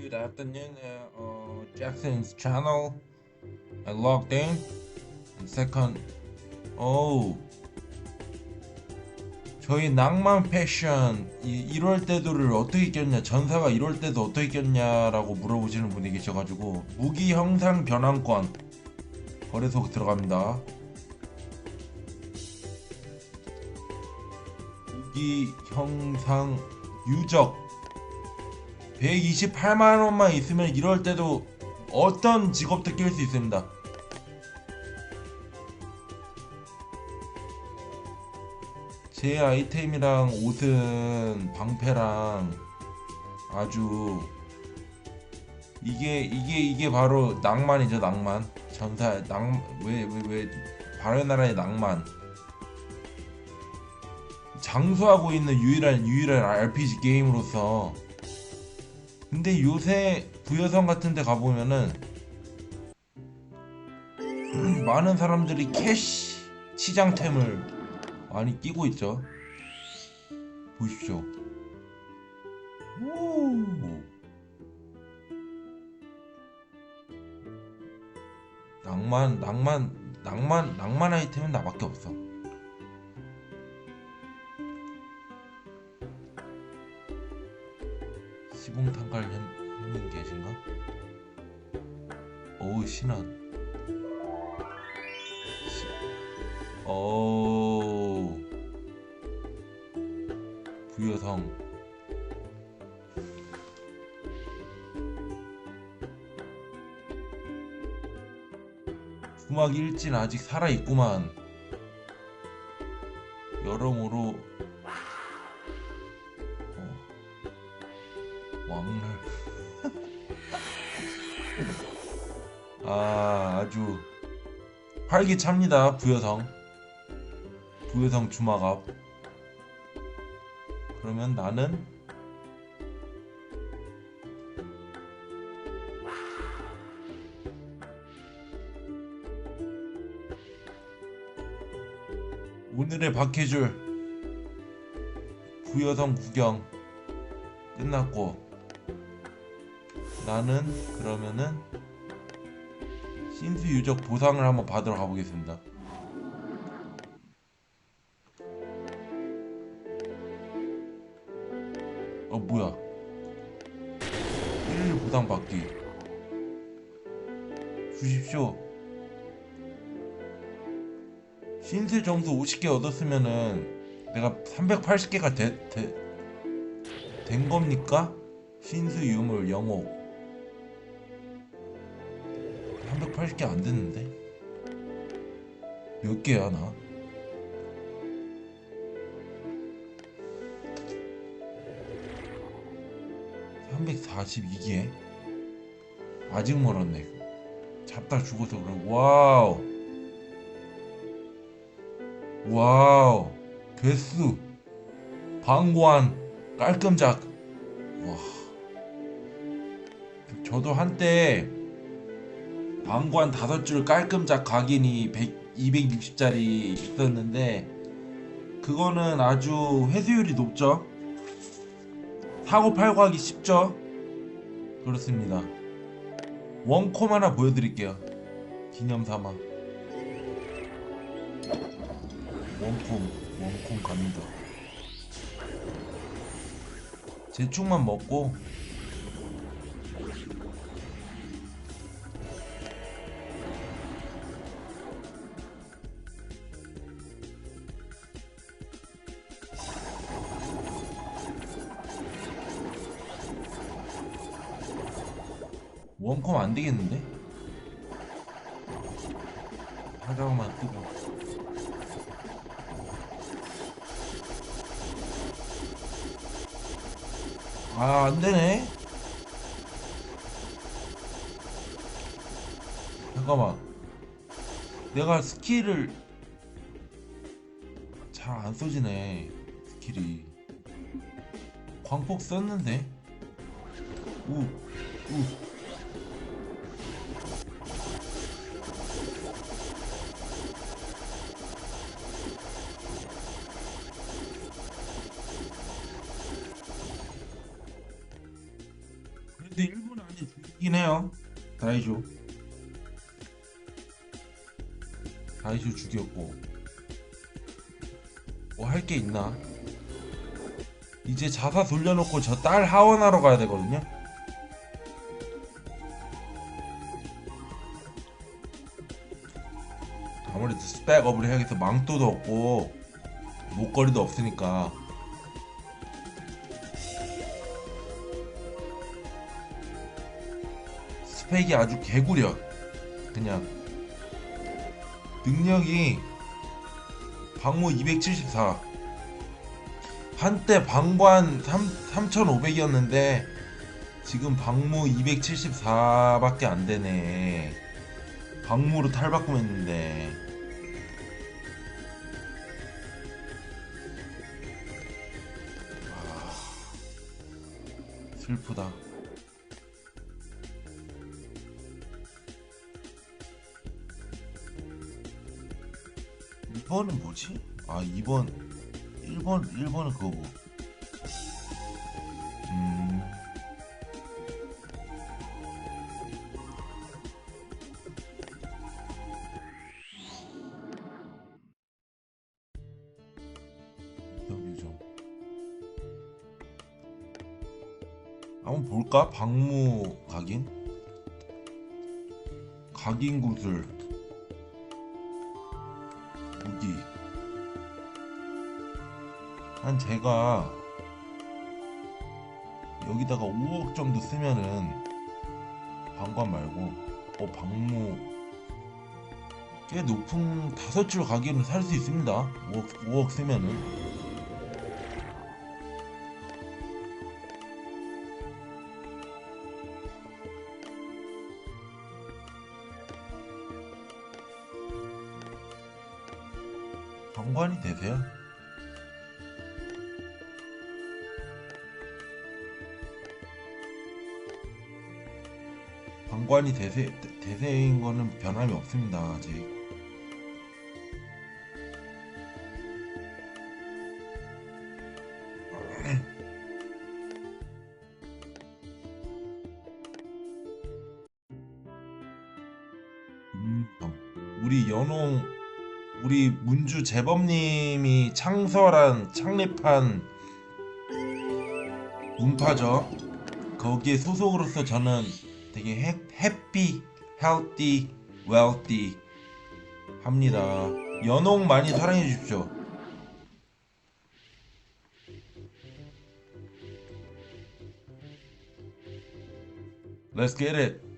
Good afternoon, uh, uh, Jackson's channel. I logged in. And second, oh, 저희 낭만 패션 이 1월 때도를 어떻게 꼈냐, 전사가 1월 때도 어떻게 꼈냐라고 물어보시는 분이 계셔가지고 무기 형상 변환권 거래소 들어갑니다. 무기 형상 유적 128만 원만 있으면 이럴 때도 어떤 직업도 낄 수 있습니다. 제 아이템이랑 옷은 방패랑 아주 이게 이게 이게 바로 낭만이죠 낭만 전사 낭왜왜왜 바로 나라의 낭만 장수하고 있는 유일한 유일한 RPG 게임으로서 근데 요새 부여성 같은 데 가보면은 많은 사람들이 캐시 치장템을 많이 끼고 있죠. 보십시오. 오. 낭만 낭만 낭만 낭만 아이템은 나밖에 없어 현, 현님 계신가? 어우 신한 시, 어우 부여성. 구막 일진 아직 살아있구만. 여러모로 아 아주 활기찹니다 부여성. 부여성 주막 앞 그러면 나는 오늘의 박해줄 부여성 구경 끝났고 나는 그러면은 신수 유적 보상을 한번 받으러 가보겠습니다. 어 뭐야? 1일 보상 받기. 주십시오. 신세 점수 50개 얻었으면은 내가 380개가 되, 되, 된 겁니까? 신수 유물 영옥 380개 안 됐는데? 몇 개야 나? (342개) 아직 멀었네. 잡다 죽어서 그래 와우! 와우! 개수! 방관 깔끔작! 와. 저도 한때 방관 다섯 줄 깔끔작 각인이 100, 260짜리 있었는데 그거는 아주 회수율이 높죠? 사고 팔고 하기 쉽죠? 그렇습니다. 원콤 하나 보여드릴게요. 기념 삼아. 원콤 원콤 갑니다. 제충만 먹고 원콤 안 되겠는데? 하다만 뜨고. 아 안되네. 잠깐만. 내가 스킬을 잘 안 써지네 스킬이. 광폭 썼는데? 우 우. 이긴 해요. 다이쇼. 다이쇼 죽였고. 뭐 할 게 있나? 이제 자사 돌려놓고 저 딸 하원하러 가야 되거든요. 아무래도 스펙업을 해야겠어. 망토도 없고 목걸이도 없으니까. 스펙이 아주 개구려. 그냥 능력이 방무 274. 한때 방관 3, 3500이었는데 지금 방무 274밖에 안 되네. 방무로 탈바꿈했는데. 아, 슬프다. 이번은 뭐지? 아 2번 1번 1번은 그거고 음. 유정 한번 볼까? 박무 각인? 각인 구슬 한 제가 여기다가 5억 정도 쓰면은 방관 말고 어 방무 꽤 높은 다섯 줄 가게는 살수 있습니다 5억, 5억 쓰면은 방관이 되세요? 방관이 대세, 대세인 거는 변함이 없습니다, 아직. 음, 어. 우리 문주 재범님이 창설한, 창립한 문파죠. 거기에 소속으로서 저는 되게 해, 해피, 헬디, 웰디 합니다. 연홍 많이 사랑해 주십시오. Get it.